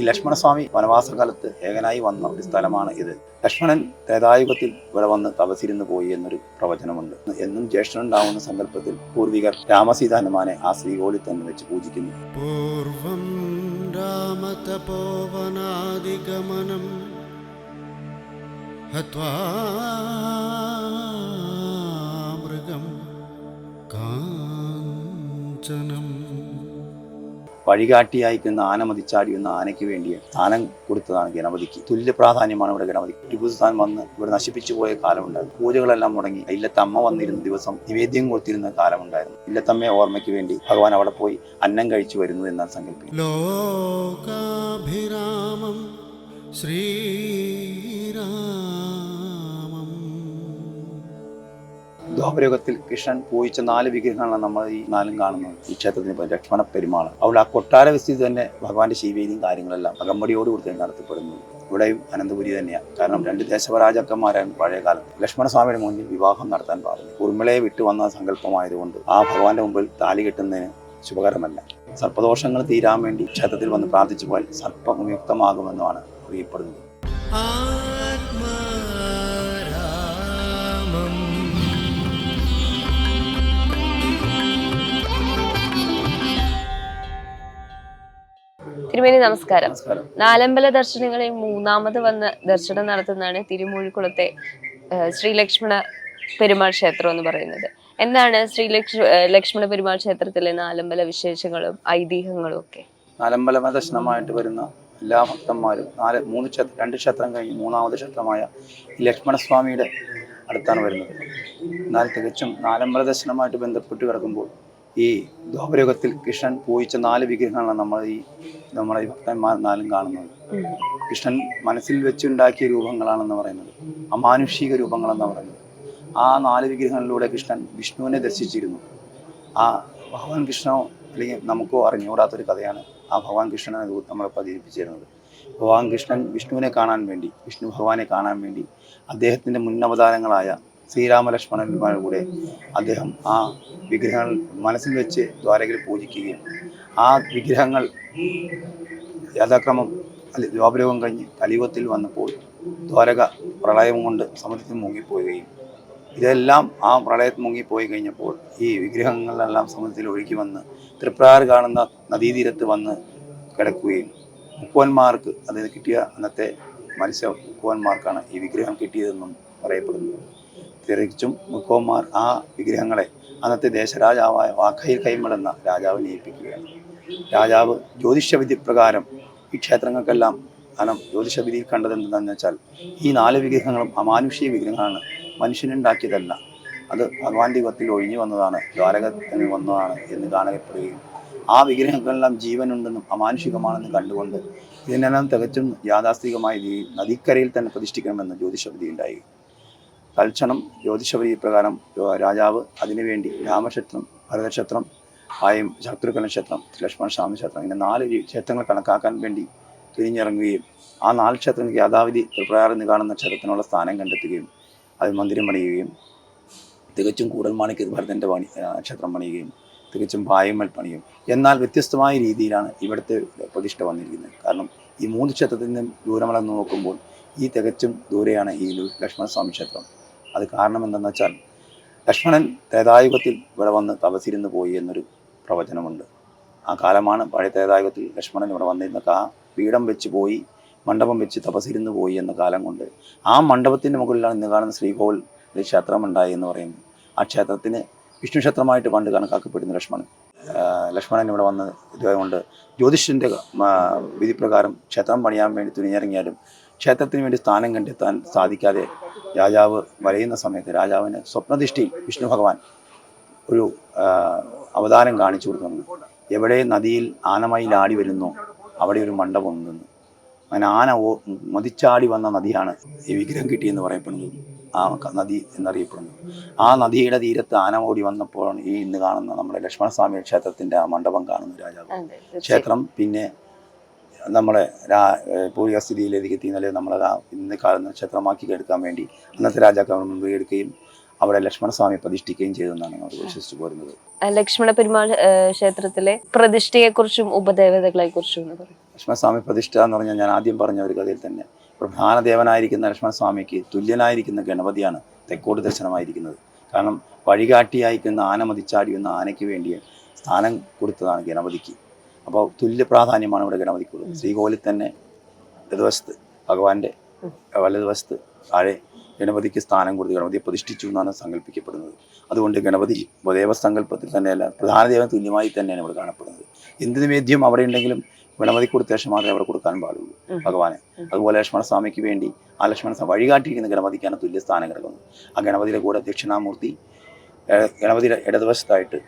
ഈ ലക്ഷ്മണസ്വാമി വനവാസകാലത്ത് ഏകനായി വന്ന ഒരു സ്ഥലമാണ് ഇത്. ലക്ഷ്മണൻ ത്രേതായുഗത്തിൽ ഇവിടെ വന്ന് തപസിരുന്ന് പോയി എന്നൊരു പ്രവചനമുണ്ട്. എന്നും ജ്യേഷ്ഠനുണ്ടാവുന്ന സങ്കല്പത്തിൽ പൂർവികർ രാമസീതാനുമാനെ ആ ശ്രീകോളിൽ തന്നെ വെച്ച് പൂജിക്കുന്നു. പൂർവം രാമതപോവനാദിഗമനം മൃഗം കാഞ്ചനം. വഴികാട്ടിയായിക്കുന്ന ആനമതിച്ചാടി എന്ന ആനയ്ക്ക് വേണ്ടി ആനം കൊടുത്തതാണ് ഗണപതിക്ക്. തുല്യ പ്രാധാന്യമാണ് ഇവിടെ ഗണപതി ടിപ്പുസുൽത്താൻ വന്ന് ഇവിടെ നശിപ്പിച്ചു പോയ കാലമുണ്ടായിരുന്നു. പൂജകളെല്ലാം മുടങ്ങി ഇല്ലത്തമ്മ വന്നിരുന്ന ദിവസം നിവേദ്യം കൊടുത്തിരുന്ന കാലമുണ്ടായിരുന്നു. ഇല്ലത്തമ്മയെ ഓർമ്മയ്ക്ക് വേണ്ടി ഭഗവാൻ അവിടെ പോയി അന്നം കഴിച്ചു വരുന്നു എന്നാണ് സങ്കല്പിക്കുന്നത് ശ്രീ ദ്വാപരയുഗത്തിൽ കൃഷ്ണൻ പോയിച്ച നാല് വിഗ്രഹങ്ങളാണ് നമ്മൾ ഈ നാലും കാണുന്നത്. ഈ ക്ഷേത്രത്തിന് ലക്ഷ്മണ പെരുമാൾ. അവിടെ ആ കൊട്ടാര വിസ്തീതി തന്നെ ഭഗവാന്റെ ശിവേലിയും കാര്യങ്ങളെല്ലാം അകമ്പടിയോടുകൂടി തന്നെ നടത്തപ്പെടുന്നു. ഇവിടെയും അനന്തപുരി തന്നെയാണ് കാരണം രണ്ട് ദേശവരാജാക്കന്മാരാണ് പഴയ കാലത്ത്. ലക്ഷ്മണസ്വാമിയുടെ മുന്നിൽ വിവാഹം നടത്താൻ പാടില്ല. ഉർമ്മിളയെ വിട്ടു വന്ന സങ്കല്പമായതുകൊണ്ട് ആ ഭഗവാന്റെ മുമ്പിൽ താലി കിട്ടുന്നതിന് ശുഭകരമല്ല. സർപ്പദോഷങ്ങൾ തീരാൻ വേണ്ടി ക്ഷേത്രത്തിൽ വന്ന് പ്രാർത്ഥിച്ചു പോയാൽ സർപ്പമുക്തമാകുമെന്നുമാണ് അറിയപ്പെടുന്നത്. ആത്മാ തിരുമേനി നമസ്കാരം. നാലമ്പല ദർശനങ്ങളിൽ മൂന്നാമത് വന്ന് ദർശനം നടത്തുന്നതാണ് തിരുമൂഴിക്കുളത്തെ ശ്രീ ശ്രീലക്ഷ്മണ പെരുമാൾ ക്ഷേത്രം എന്ന് പറയുന്നത്. എന്താണ് ശ്രീലക്ഷ ലക്ഷ്മണ പെരുമാൾ ക്ഷേത്രത്തിലെ നാലമ്പല വിശേഷങ്ങളും ഐതിഹ്യങ്ങളും ഒക്കെ? നാലമ്പല ദർശനമായിട്ട് വരുന്ന എല്ലാ ഭക്തന്മാരും നാല് മൂന്ന് ക്ഷേത്രം രണ്ട് ക്ഷേത്രം കഴിഞ്ഞ് മൂന്നാമത് ക്ഷേത്രമായ ലക്ഷ്മണസ്വാമിയുടെ അടുത്താണ് വരുന്നത്. എന്നാൽ തികച്ചും നാലമ്പല ദർശനമായിട്ട് ബന്ധപ്പെട്ട് കിടക്കുമ്പോൾ ഈ ദ്വാപരയുഗത്തിൽ കൃഷ്ണൻ പൂജിച്ച നാല് വിഗ്രഹങ്ങളാണ് നമ്മൾ ഈ നമ്മുടെ ഈ ഭക്തന്മാർ നാലും കാണുന്നത്. കൃഷ്ണൻ മനസ്സിൽ വെച്ചുണ്ടാക്കിയ രൂപങ്ങളാണെന്ന് പറയുന്നത്. അമാനുഷിക രൂപങ്ങളെന്ന് പറയുന്നത്. ആ നാല് വിഗ്രഹങ്ങളിലൂടെ കൃഷ്ണൻ വിഷ്ണുവിനെ ദർശിച്ചിരുന്നു. ആ ഭഗവാൻ കൃഷ്ണോ അല്ലെങ്കിൽ നമുക്കോ അറിഞ്ഞുകൂടാത്തൊരു കഥയാണ് ആ ഭഗവാൻ കൃഷ്ണനെ നമ്മൾ നമ്മളെ പതിപ്പിച്ചിരുന്നത് ഭഗവാൻ കൃഷ്ണൻ വിഷ്ണുവിനെ കാണാൻ വേണ്ടി വിഷ്ണു ഭഗവാനെ കാണാൻ വേണ്ടി അദ്ദേഹത്തിന്റെ മുന്നവതാരങ്ങളായ ശ്രീരാമലക്ഷ്മണന്മാരുടെ കൂടെ അദ്ദേഹം ആ വിഗ്രഹങ്ങൾ മനസ്സിൽ വെച്ച് ദ്വാരകയിൽ പൂജിക്കുകയും ആ വിഗ്രഹങ്ങൾ യഥാക്രമം അല്ല ദ്വാപരയോഗം കഴിഞ്ഞ് കലിയുഗത്തിൽ വന്നപ്പോൾ ദ്വാരക പ്രളയം കൊണ്ട് സമുദ്രത്തിൽ മുങ്ങിപ്പോവുകയും ഇതെല്ലാം ആ പ്രളയത്തിൽ മുങ്ങിപ്പോയി കഴിഞ്ഞപ്പോൾ ഈ വിഗ്രഹങ്ങളെല്ലാം സമുദ്രത്തിൽ ഒഴുകി വന്ന് തൃപ്രാർ കാണുന്ന നദീതീരത്ത് വന്ന് കിടക്കുകയും മുക്കുവന്മാർക്ക് അതായത് കിട്ടിയ അന്നത്തെ മത്സ്യ മുക്കുവന്മാർക്കാണ് ഈ വിഗ്രഹം കിട്ടിയതെന്നും പറയപ്പെടുന്നു. തികച്ചും മുക്കോമാർ ആ വിഗ്രഹങ്ങളെ അന്നത്തെ ദേശരാജാവായ വാഖയിൽ കൈമളെന്ന രാജാവ് ഏൽപ്പിക്കുകയാണ്. രാജാവ് ജ്യോതിഷവിധി പ്രകാരം ഈ ക്ഷേത്രങ്ങൾക്കെല്ലാം കാരണം ജ്യോതിഷവിധിയിൽ കണ്ടത് വെച്ചാൽ ഈ നാല് വിഗ്രഹങ്ങളും അമാനുഷിക വിഗ്രഹങ്ങളാണ്. മനുഷ്യനുണ്ടാക്കിയതല്ല. അത് ഭഗവാൻ ദൈവത്തിൽ ഒഴിഞ്ഞു വന്നതാണ് ദ്വാരകത്തിന് വന്നതാണ് എന്ന് കാണപ്പെടുകയും ആ വിഗ്രഹങ്ങളെല്ലാം ജീവനുണ്ടെന്നും അമാനുഷികമാണെന്നും കണ്ടുകൊണ്ട് ഇതിനെല്ലാം തികച്ചും യാഥാസ്ഥികമായ നദിക്കരയിൽ തന്നെ പ്രതിഷ്ഠിക്കണമെന്ന് ജ്യോതിഷവിധി ഉണ്ടായി. തൽക്ഷണം ജ്യോതിഷപരി പ്രകാരം രാജാവ് അതിനുവേണ്ടി രാമക്ഷേത്രം ഭരതക്ഷേത്രം ആയും ശത്രുഘ്ന ക്ഷേത്രം ലക്ഷ്മണ സ്വാമി ക്ഷേത്രം ഇങ്ങനെ നാല് ക്ഷേത്രങ്ങൾ കണക്കാക്കാൻ വേണ്ടി തിരിഞ്ഞിറങ്ങുകയും ആ നാല് ക്ഷേത്രങ്ങൾക്ക് യാഥാവിധി തൃപ്രകാരം നിന്ന് കാണുന്ന ക്ഷേത്രത്തിനുള്ള സ്ഥാനം കണ്ടെത്തുകയും അത് മന്ദിരം പണിയുകയും തികച്ചും കൂടൽമാണിക്ക് ഭരതന്റെ പണി ക്ഷേത്രം പണിയുകയും തികച്ചും പായമ്മൽ പണിയും. എന്നാൽ വ്യത്യസ്തമായ രീതിയിലാണ് ഇവിടുത്തെ പ്രതിഷ്ഠ വന്നിരിക്കുന്നത്. കാരണം ഈ മൂന്ന് ക്ഷേത്രത്തിൽ നിന്നും ദൂരമളന്ന് നോക്കുമ്പോൾ ഈ തികച്ചും ദൂരെയാണ് ഈ ലക്ഷ്മണസ്വാമി ക്ഷേത്രം. അത് കാരണം എന്തെന്ന് വെച്ചാൽ ലക്ഷ്മണൻ ത്രേതായുഗത്തിൽ ഇവിടെ വന്ന് തപസിരുന്ന് പോയി എന്നൊരു പ്രവചനമുണ്ട്. ആ കാലമാണ് പഴയ ത്രേതായുഗത്തിൽ ലക്ഷ്മണൻ ഇവിടെ വന്നിരുന്ന കാ പീഠം വെച്ച് പോയി മണ്ഡപം വെച്ച് തപസിരുന്ന് പോയി എന്ന കാലം കൊണ്ട് ആ മണ്ഡപത്തിന്റെ മുകളിലാണ് ഇന്ന് കാണുന്ന ശ്രീകോവിൽ ഒരു ക്ഷേത്രമുണ്ടായി എന്ന് പറയുന്നു. ആ ക്ഷേത്രത്തിന് വിഷ്ണു ക്ഷേത്രമായിട്ട് പണ്ട് കണക്കാക്കപ്പെടുന്നു ലക്ഷ്മണൻ. ലക്ഷ്മണൻ ഇവിടെ വന്ന് ഇതുകൊണ്ട് ജ്യോതിഷന്റെ വിധിപ്രകാരം ക്ഷേത്രം പണിയാൻ വേണ്ടി തുനിഞ്ഞിറങ്ങിയാലും ക്ഷേത്രത്തിന് വേണ്ടി സ്ഥാനം കണ്ടെത്താൻ സാധിക്കാതെ രാജാവ് വരയുന്ന സമയത്ത് രാജാവിന് സ്വപ്നദൃഷ്ടിയിൽ വിഷ്ണു ഭഗവാൻ ഒരു അവതാരം കാണിച്ചു കൊടുക്കുന്നു. എവിടെ നദിയിൽ ആനമയിൽ ആടി വരുന്നു അവിടെ ഒരു മണ്ഡപം ഉണ്ടെന്ന്. അങ്ങനെ ആന ഓ മതിച്ചാടി വന്ന നദിയാണ് ഈ വിഗ്രഹം കിട്ടിയെന്ന് പറയപ്പെടുന്നത്. ആ നദി എന്നറിയപ്പെടുന്നു ആ നദിയുടെ തീരത്ത് ആന ഓടി വന്നപ്പോഴാണ് ഈ ഇന്ന് കാണുന്ന നമ്മുടെ ലക്ഷ്മണസ്വാമി ക്ഷേത്രത്തിന്റെ ആ മണ്ഡപം കാണുന്ന രാജാവ്. ക്ഷേത്രം പിന്നെ നമ്മളെ രാ പൂർവിക സ്ഥിതിയിലേക്ക് എത്തി നിലയിൽ നമ്മൾ ഇന്ന് കാണുന്ന നക്ഷത്രമാക്കി എടുക്കാൻ വേണ്ടി അന്നത്തെ രാജാക്കന്മാർ മുൻപ് എടുക്കുകയും അവിടെ ലക്ഷ്മണസ്വാമി പ്രതിഷ്ഠിക്കുകയും ചെയ്തെന്നാണ് ഞങ്ങൾ വിശ്വസിച്ചു പോരുന്നത്. ലക്ഷ്മണ പെരുമാൾ ക്ഷേത്രത്തിലെ പ്രതിഷ്ഠയെ കുറിച്ചും ഉപദേവതകളെ കുറിച്ചും ലക്ഷ്മണസ്വാമി പ്രതിഷ്ഠ എന്ന് പറഞ്ഞാൽ ഞാൻ ആദ്യം പറഞ്ഞ ഒരു കഥയിൽ തന്നെ പ്രധാന ദേവനായിരിക്കുന്ന ലക്ഷ്മണസ്വാമിക്ക് തുല്യനായിരിക്കുന്ന ഗണപതിയാണ് തെക്കോട് ദർശനമായിരിക്കുന്നത്. കാരണം വഴികാട്ടിയായിരിക്കുന്ന ആന മതിച്ചാടി എന്ന ആനയ്ക്ക് വേണ്ടി സ്ഥാനം കൊടുത്തതാണ് ഗണപതിക്ക്. അപ്പോൾ തുല്യ പ്രാധാന്യമാണ് ഇവിടെ ഗണപതിക്കുള്ളത്. ശ്രീകോവിലിൽ തന്നെ ഇടതുവശത്ത് ഭഗവാന്റെ വലതുവശത്ത് താഴെ ഗണപതിക്ക് സ്ഥാനം കൊടുത്ത് ഗണപതിയെ പ്രതിഷ്ഠിച്ചു എന്നാണ് സങ്കല്പിക്കപ്പെടുന്നത്. അതുകൊണ്ട് ഗണപതി ദേവസങ്കല്പത്തിൽ തന്നെയല്ല പ്രധാന ദേവൻ തുല്യമായി തന്നെയാണ് ഇവിടെ കാണപ്പെടുന്നത്. എന്ത് നിവേദ്യം അവിടെ ഉണ്ടെങ്കിലും ഗണപതി കൊടുത്ത ശേഷം മാത്രമേ അവിടെ കൊടുക്കാൻ പാടുള്ളൂ ഭഗവാനെ. അതുപോലെ ലക്ഷ്മണസ്വാമിക്ക് വേണ്ടി ആ ലക്ഷ്മണ സ്വാമി വഴികാട്ടിയിരിക്കുന്ന ഗണപതിക്കാണ് തുല്യ സ്ഥാനം കിടക്കുന്നത്. ആ ഗണപതിയുടെ കൂടെ ദക്ഷിണാമൂർത്തി ഗണപതിയുടെ ഇടതുവശത്തായിട്ട്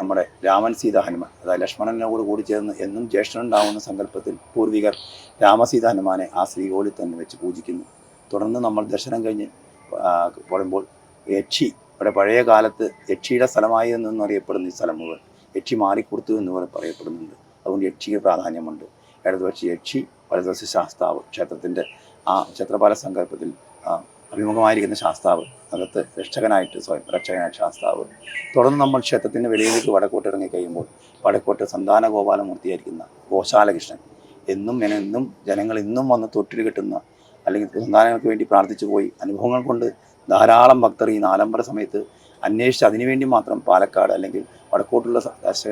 നമ്മുടെ രാമൻ സീത ഹനുമാൻ അതായത് ലക്ഷ്മണനോട് കൂടി ചേർന്ന് എന്നും ജ്യേഷ്ഠനുണ്ടാവുന്ന സങ്കല്പത്തിൽ പൂർവികർ രാമസീത ഹനുമാനെ ആ ശ്രീകോളിൽ തന്നെ വെച്ച് പൂജിക്കുന്നു. തുടർന്ന് നമ്മൾ ദർശനം കഴിഞ്ഞ് പറയുമ്പോൾ യക്ഷി ഇവിടെ പഴയ കാലത്ത് യക്ഷിയുടെ സ്ഥലമായി എന്നറിയപ്പെടുന്ന ഈ സ്ഥലം മുഴുവൻ യക്ഷി മാറിക്കൊടുത്തു എന്ന് പറയപ്പെടുന്നുണ്ട്. അതുകൊണ്ട് യക്ഷിക്ക് പ്രാധാന്യമുണ്ട്. ഇടതുപക്ഷ യക്ഷി വലതുപക്ഷ ശാസ്താവ് ക്ഷേത്രത്തിന്റെ ആ ക്ഷേത്രപാല സങ്കല്പത്തിൽ അഭിമുഖമായിരിക്കുന്ന ശാസ്താവ് അകത്ത് രക്ഷകനായിട്ട് സ്വയം രക്ഷകനായിട്ട് ശാസ്താവ്. തുടർന്ന് നമ്മൾ ക്ഷേത്രത്തിന്റെ വെളിയിലേക്ക് വടക്കോട്ട് ഇറങ്ങി കഴിയുമ്പോൾ വടക്കോട്ട് സന്താന ഗോപാലമൂർത്തിയായിരിക്കുന്ന ഗോശാലകൃഷ്ണൻ എന്നും എന്നും ജനങ്ങൾ ഇന്നും വന്ന് തൊട്ടിൽ കിട്ടുന്ന അല്ലെങ്കിൽ സന്താനങ്ങൾക്ക് വേണ്ടി പ്രാർത്ഥിച്ചു പോയി അനുഭവങ്ങൾ കൊണ്ട് ധാരാളം ഭക്തർ ഈ നാലമ്പല സമയത്ത് അന്വേഷിച്ച് അതിനുവേണ്ടി മാത്രം പാലക്കാട് അല്ലെങ്കിൽ വടക്കോട്ടുള്ള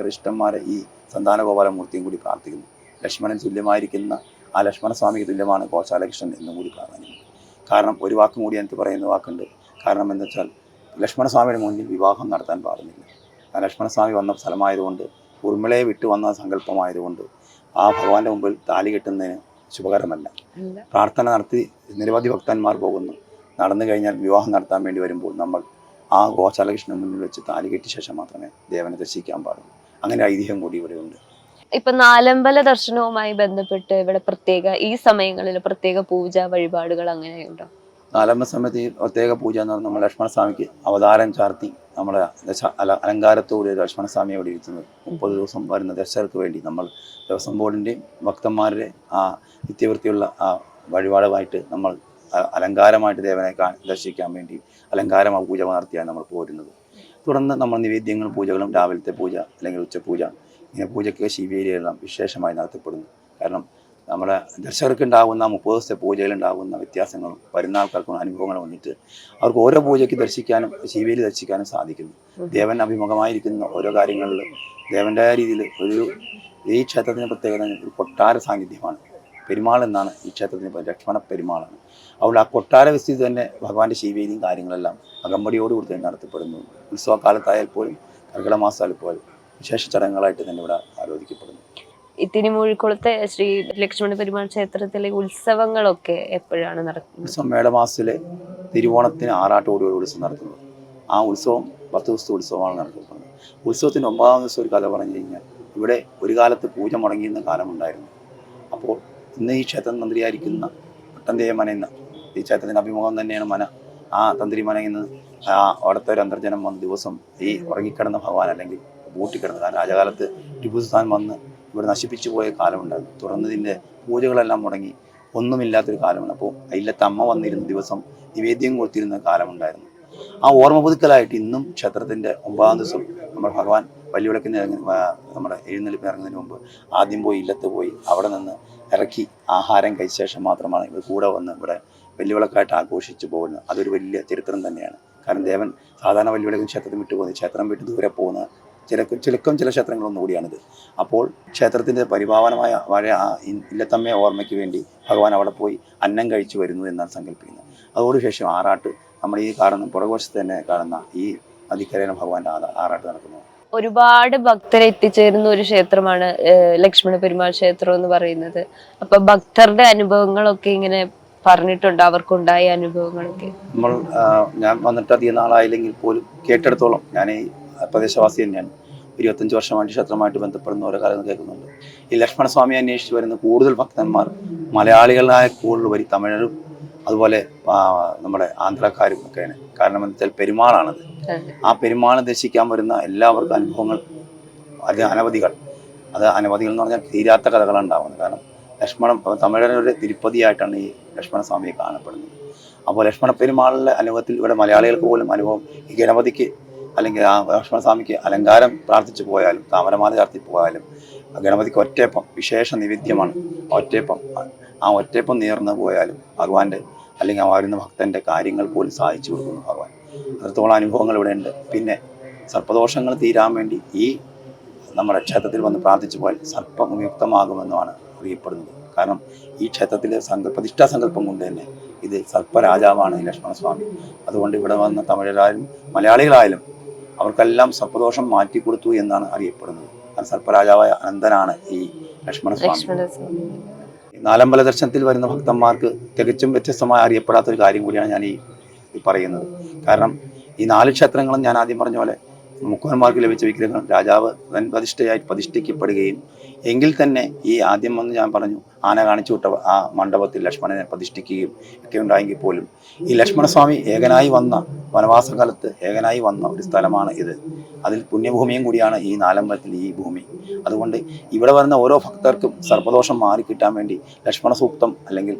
ഇഷ്ടന്മാരെ ഈ സന്താന ഗോപാലമൂർത്തിയും കൂടി പ്രാർത്ഥിക്കുന്നു. ലക്ഷ്മണൻ തുല്യമായിരിക്കുന്ന ആ ലക്ഷ്മണസ്വാമിക്ക് തുല്യമാണ് ഗോശാലകൃഷ്ണൻ എന്നും കൂടി പ്രാധാന്യം കാരണം ഒരു വാക്കും കൂടി എനിക്ക് പറയുന്ന വാക്കുണ്ട്. കാരണം എന്താ വെച്ചാൽ ലക്ഷ്മണസ്വാമിയുടെ മുന്നിൽ വിവാഹം നടത്താൻ പാടുന്നില്ല. ആ ലക്ഷ്മണസ്വാമി വന്ന സ്ഥലമായതുകൊണ്ട് ഉർമിളയെ വിട്ടു വന്ന സങ്കല്പമായതുകൊണ്ട് ആ ഭഗവാന്റെ മുമ്പിൽ താലി കെട്ടുന്നതിന് ശുഭകരമല്ല. പ്രാർത്ഥന നടത്തി നിരവധി ഭക്തന്മാർ പോകുന്നു. നടന്നു കഴിഞ്ഞാൽ വിവാഹം നടത്താൻ വേണ്ടി വരുമ്പോൾ നമ്മൾ ആ ഗോശാലകൃഷ്ണൻ മുന്നിൽ വെച്ച് താലി കെട്ടിയ ശേഷം മാത്രമേ ദേവനെ ദർശിക്കാൻ പാടുള്ളൂ. അങ്ങനെ ഐതിഹ്യം കൂടി ഇവിടെയുണ്ട്. ഇപ്പൊ നാലമ്പല ദർശനവുമായി ബന്ധപ്പെട്ട് ഇവിടെ പ്രത്യേക ഈ സമയങ്ങളിൽ പ്രത്യേക പൂജ വഴിപാടുകൾ അങ്ങനെയുണ്ടോ? നാലമ്പ സമയത്ത് ഈ പ്രത്യേക പൂജ എന്ന് പറഞ്ഞാൽ നമ്മൾ ലക്ഷ്മണസ്വാമിക്ക് അവതാരം ചാർത്തി നമ്മുടെ ദശ അല അലങ്കാരത്തോടെ ലക്ഷ്മണസ്വാമിയെ ഇവിടെ ഇരുത്തുന്നത്. മുപ്പത് ദിവസം വരുന്ന ദർശകർക്ക് വേണ്ടി നമ്മൾ ദേവസ്വം ബോർഡിന്റെയും ഭക്തന്മാരുടെ ആ നിത്യവൃത്തിയുള്ള ആ വഴിപാടുമായിട്ട് നമ്മൾ അലങ്കാരമായിട്ട് ദേവനെ ദർശിക്കാൻ വേണ്ടി അലങ്കാരം ആ പൂജ നടത്തിയാണ് നമ്മൾ പോരുന്നത്. തുടർന്ന് നമ്മൾ നിവേദ്യങ്ങളും പൂജകളും രാവിലത്തെ പൂജ അല്ലെങ്കിൽ ഉച്ചപൂജ പൂജയ്ക്ക് ശിവേലിയെല്ലാം വിശേഷമായി നടത്തപ്പെടുന്നു. കാരണം നമ്മുടെ ദർശകർക്ക് ഉണ്ടാകുന്ന മുപ്പത് ദിവസത്തെ പൂജയിലുണ്ടാകുന്ന വ്യത്യാസങ്ങളും വരുന്ന ആൾക്കാർക്കും അനുഭവങ്ങളും വന്നിട്ട് അവർക്ക് ഓരോ പൂജയ്ക്ക് ദർശിക്കാനും ശിവേലി ദർശിക്കാനും സാധിക്കുന്നു. ദേവൻ അഭിമുഖമായിരിക്കുന്ന ഓരോ കാര്യങ്ങളിൽ ദേവന്റെ രീതിയിൽ ഒരു ഈ ക്ഷേത്രത്തിന് പ്രത്യേകത ഒരു കൊട്ടാര സാന്നിധ്യമാണ്. പെരുമാൾ എന്നാണ് ഈ ക്ഷേത്രത്തിന്. ലക്ഷ്മണ പെരുമാളാണ്. അതുകൊണ്ട് ആ കൊട്ടാര വിസ്തൃതി തന്നെ ഭഗവാന്റെ ശിവേലിയും കാര്യങ്ങളെല്ലാം അകമ്പടിയോടുകൂടി തന്നെ നടത്തപ്പെടുന്നു. ഉത്സവകാലത്തായാൽ പോലും കർക്കിടക മാസമായാൽ പോലും വിശേഷ ചടങ്ങുകളായിട്ട് തന്നെ ഇവിടെ ആലോചിക്കപ്പെടുന്നു. ഇത്തിരി മൂഴിക്കുളത്തെ ശ്രീ ലക്ഷ്മണ പെരുമാൾ ക്ഷേത്രത്തിലെ ഉത്സവങ്ങളൊക്കെ എപ്പോഴാണ് നടക്കുന്നത്? ഉത്സവം മേടമാസത്തിലെ തിരുവോണത്തിന് ആറാട്ടോടുകൂടി ഉത്സവം നടത്തുന്നത് ആ ഉത്സവം പത്ത് ദിവസത്തെ ഉത്സവമാണ് നടത്തപ്പെടുന്നത് ഉത്സവത്തിന്റെ ഒമ്പതാം ദിവസം ഒരു കഥ പറഞ്ഞു കഴിഞ്ഞാൽ ഇവിടെ ഒരു കാലത്ത് പൂജ മുടങ്ങിയിരുന്ന കാലമുണ്ടായിരുന്നു. അപ്പോൾ ഇന്ന് ഈ ക്ഷേത്രം തന്ത്രിയായിരിക്കുന്ന പട്ടന്തേയ മന എന്ന ഈ ക്ഷേത്രത്തിന്റെ അഭിമുഖം തന്നെയാണ് മന. ആ തന്ത്രി മനയിൽ നിന്ന് ആ അവിടുത്തെ ഒരു അന്തർജനം വന്ന ദിവസം ഈ ഉറങ്ങിക്കിടന്ന ഭഗവാൻ അല്ലെങ്കിൽ പൂട്ടിക്കിടന്ന. കാരണം രാജകാലത്ത് ടിപ്പു സുൽത്താൻ വന്ന് ഇവിടെ നശിപ്പിച്ചു പോയ കാലമുണ്ടായിരുന്നു. തുറന്നതിന്റെ പൂജകളെല്ലാം മുടങ്ങി. ഒന്നുമില്ലാത്തൊരു കാലമാണ്. അപ്പോൾ അയിലത്തെ അമ്മ വന്നിരുന്ന ദിവസം നിവേദ്യം കൊടുത്തിരുന്ന കാലമുണ്ടായിരുന്നു. ആ ഓർമ്മ പുതുക്കലായിട്ട് ഇന്നും ക്ഷേത്രത്തിന്റെ ഒമ്പതാം ദിവസം നമ്മൾ ഭഗവാൻ വലിയവിളക്കിന് ഇറങ്ങി നമ്മുടെ എഴുന്നള്ളിപ്പ് ഇറങ്ങുന്നതിന് മുമ്പ് ആദ്യം പോയി ഇല്ലത്ത് പോയി അവിടെ നിന്ന് ഇറക്കി ആഹാരം കഴിച്ച ശേഷം മാത്രമാണ് ഇവർ കൂടെ വന്ന് ഇവിടെ വെല്ലുവിളക്കായിട്ട് ആഘോഷിച്ച് പോകുന്നത്. അതൊരു വലിയ ചരിത്രം തന്നെയാണ്. കാരണം ദേവൻ സാധാരണ വെല്ലുവിളക്കും ക്ഷേത്രത്തിൽ വിട്ടു പോകുന്നത് ക്ഷേത്രം വിട്ട് ദൂരെ പോകുന്ന ചില ചിലക്കം ചില ക്ഷേത്രങ്ങളൊന്നും കൂടിയാണിത്. അപ്പോൾ ക്ഷേത്രത്തിന്റെ പരിപാവനമായ വഴ ആ ഇല്ലത്തമ്മയെ ഓർമ്മയ്ക്ക് വേണ്ടി ഭഗവാൻ അവിടെ പോയി അന്നം കഴിച്ചു വരുന്നു എന്നാണ് സങ്കല്പിക്കുന്നത്. അതോടുശേഷം ആറാട്ട് നമ്മൾ ഈ കാണുന്ന പുറകുവശത്ത് തന്നെ കാണുന്ന ഈ നദിക്കരയിലെ ഭഗവാന്റെ ആറാട്ട് നടക്കുന്നു. ഒരുപാട് ഭക്തരെ എത്തിച്ചേരുന്ന ഒരു ക്ഷേത്രമാണ് ലക്ഷ്മണ പെരുമാൾ ക്ഷേത്രം എന്ന് പറയുന്നത്. അപ്പൊ ഭക്തരുടെ അനുഭവങ്ങളൊക്കെ ഇങ്ങനെ പറഞ്ഞിട്ടുണ്ട് അവർക്കുണ്ടായ അനുഭവങ്ങളൊക്കെ. നമ്മൾ ഞാൻ വന്നിട്ട് അധികം നാളായില്ലെങ്കിൽ പോലും കേട്ടെടുത്തോളം ഞാൻ ഈ പ്രദേശവാസി തന്നെയാണ് ഇരുപത്തഞ്ച് വർഷമായിട്ട് ക്ഷേത്രമായിട്ട് ബന്ധപ്പെടുന്ന ഓരോ കാര്യങ്ങൾ കേൾക്കുന്നുണ്ട്. ഈ ലക്ഷ്മണസ്വാമി അന്വേഷിച്ച് വരുന്ന കൂടുതൽ ഭക്തന്മാർ മലയാളികളായ കൂടുതൽ വരി തമിഴരും അതുപോലെ നമ്മുടെ ആന്ധ്രക്കാരും ഒക്കെയാണ്. കാരണം എന്താ വെച്ചാൽ പെരുമാളാണത്. ആ പെരുമാളെ ദർശിക്കാൻ വരുന്ന എല്ലാവർക്കും അനുഭവങ്ങൾ അത് അനവധികൾ. അത് അനവധികൾ എന്ന് പറഞ്ഞാൽ തീരാത്ത കഥകളാണ് ഉണ്ടാവുന്നത്. കാരണം ലക്ഷ്മണൻ തമിഴരുടെ തിരുപ്പതിയായിട്ടാണ് ഈ ലക്ഷ്മണ സ്വാമിയെ കാണപ്പെടുന്നത്. അപ്പോൾ ലക്ഷ്മണ പെരുമാളിലെ അനുഭവത്തിൽ ഇവിടെ മലയാളികൾക്ക് പോലും അനുഭവം ഈ ഗണപതിക്ക് അല്ലെങ്കിൽ ആ ലക്ഷ്മണസ്വാമിക്ക് അലങ്കാരം പ്രാർത്ഥിച്ചു പോയാലും താമരമാല ചാർത്തി പോയാലും ഗണപതിക്ക് ഒറ്റയപ്പം വിശേഷ നിവേദ്യമാണ്. ഒറ്റയപ്പം ആ ഒറ്റയപ്പം നേർന്നു പോയാലും ഭഗവാന്റെ അല്ലെങ്കിൽ ആ വരുന്ന ഭക്തന്റെ കാര്യങ്ങൾ പോലും സാധിച്ചു കൊടുക്കുന്നു ഭഗവാൻ. അത്രത്തോളം അനുഭവങ്ങൾ ഇവിടെ ഉണ്ട്. പിന്നെ സർപ്പദോഷങ്ങൾ തീരാൻ വേണ്ടി ഈ നമ്മുടെ ക്ഷേത്രത്തിൽ വന്ന് പ്രാർത്ഥിച്ചു പോയാൽ സർപ്പം ഉപയുക്തമാകുമെന്നാണ് അറിയപ്പെടുന്നത്. കാരണം ഈ ക്ഷേത്രത്തിലെ സങ്ക പ്രതിഷ്ഠാ സങ്കല്പം കൊണ്ട് തന്നെ ഇത് സർപ്പരാജാവാണ് ലക്ഷ്മണ സ്വാമി അതുകൊണ്ട് ഇവിടെ വന്ന തമിഴരായാലും മലയാളികളായാലും അവർക്കെല്ലാം സർപ്പദോഷം മാറ്റിക്കൊടുത്തു എന്നാണ് അറിയപ്പെടുന്നത്. കാരണം സർപ്പരാജാവായ അനന്തനാണ് ഈ ലക്ഷ്മണസ്വാമി. നാലമ്പല ദർശനത്തിൽ വരുന്ന ഭക്തന്മാർക്ക് തികച്ചും വ്യത്യസ്തമായി അറിയപ്പെടാത്ത ഒരു കാര്യം കൂടിയാണ് ഞാൻ ഈ പറയുന്നത്. കാരണം ഈ നാല് ക്ഷേത്രങ്ങളും ഞാൻ ആദ്യം പറഞ്ഞ പോലെ മുക്കുവന്മാർക്ക് ലഭിച്ച വിഗ്രഹങ്ങൾ രാജാവ് തൻ പ്രതിഷ്ഠയായി പ്രതിഷ്ഠിക്കപ്പെടുകയും എങ്കിൽ തന്നെ ഈ ആദ്യം വന്ന് ഞാൻ പറഞ്ഞു ആന കാണിച്ചു വിട്ട ആ മണ്ഡപത്തിൽ ലക്ഷ്മണനെ പ്രതിഷ്ഠിക്കുകയും ഒക്കെ ഉണ്ടായെങ്കിൽ പോലും ഈ ലക്ഷ്മണസ്വാമി ഏകനായി വന്ന വനവാസകാലത്ത് ഏകനായി വന്ന ഒരു സ്ഥലമാണ് ഇത്. അതിൽ പുണ്യഭൂമിയും കൂടിയാണ് ഈ നാലമ്പലത്തിൽ ഈ ഭൂമി. അതുകൊണ്ട് ഇവിടെ വരുന്ന ഓരോ ഭക്തർക്കും സർപ്പദോഷം മാറിക്കിട്ടാൻ വേണ്ടി ലക്ഷ്മണ സൂക്തം അല്ലെങ്കിൽ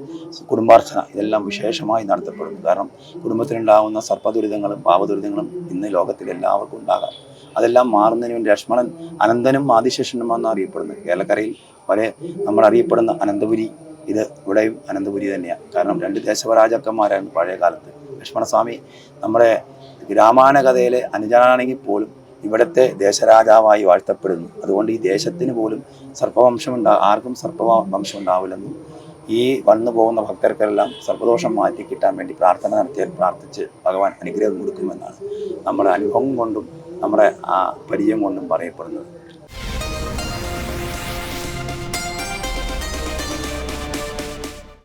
കുടുംബാർച്ചന ഇതെല്ലാം വിശേഷമായി നടത്തപ്പെടുന്നു കാരണം കുടുംബത്തിലുണ്ടാകുന്ന സർപ്പദുരിതങ്ങളും പാപദുരിതങ്ങളും ഇന്ന് ലോകത്തിൽ എല്ലാവർക്കും ഉണ്ടാകാം. അതെല്ലാം മാറുന്നതിന് വേണ്ടി ലക്ഷ്മണൻ അനന്തനും ആദിശേഷനുമാണെന്ന് അറിയപ്പെടുന്നത്. കേരളക്കരയിൽ വരെ നമ്മൾ അറിയപ്പെടുന്ന അനന്തപുരി ഇത് ഇവിടെയും അനന്തപുരി തന്നെയാണ് കാരണം രണ്ട് ദേശവരാജാക്കന്മാരായിരുന്നു പഴയ കാലത്ത്. ലക്ഷ്മണസ്വാമി നമ്മുടെ രാമായണ കഥയിലെ അനുജനാണെങ്കിൽ പോലും ഇവിടുത്തെ ദേശരാജാവായി വാഴ്ത്തപ്പെടുന്നു. അതുകൊണ്ട് ഈ ദേശത്തിന് പോലും സർപ്പവംശമുണ്ടാ ആർക്കും സർപ്പവംശം ഉണ്ടാവില്ലെന്നും ഈ വന്നു പോകുന്ന ഭക്തർക്കെല്ലാം സർപ്പദോഷം മാറ്റി കിട്ടാൻ വേണ്ടി പ്രാർത്ഥന നടത്തിയാൽ പ്രാർത്ഥിച്ച് ഭഗവാൻ അനുഗ്രഹം കൊടുക്കുമെന്നാണ് നമ്മുടെ അനുഭവം കൊണ്ടും നമ്മുടെ ആ പരിചയം കൊണ്ടും പറയപ്പെടുന്നത്.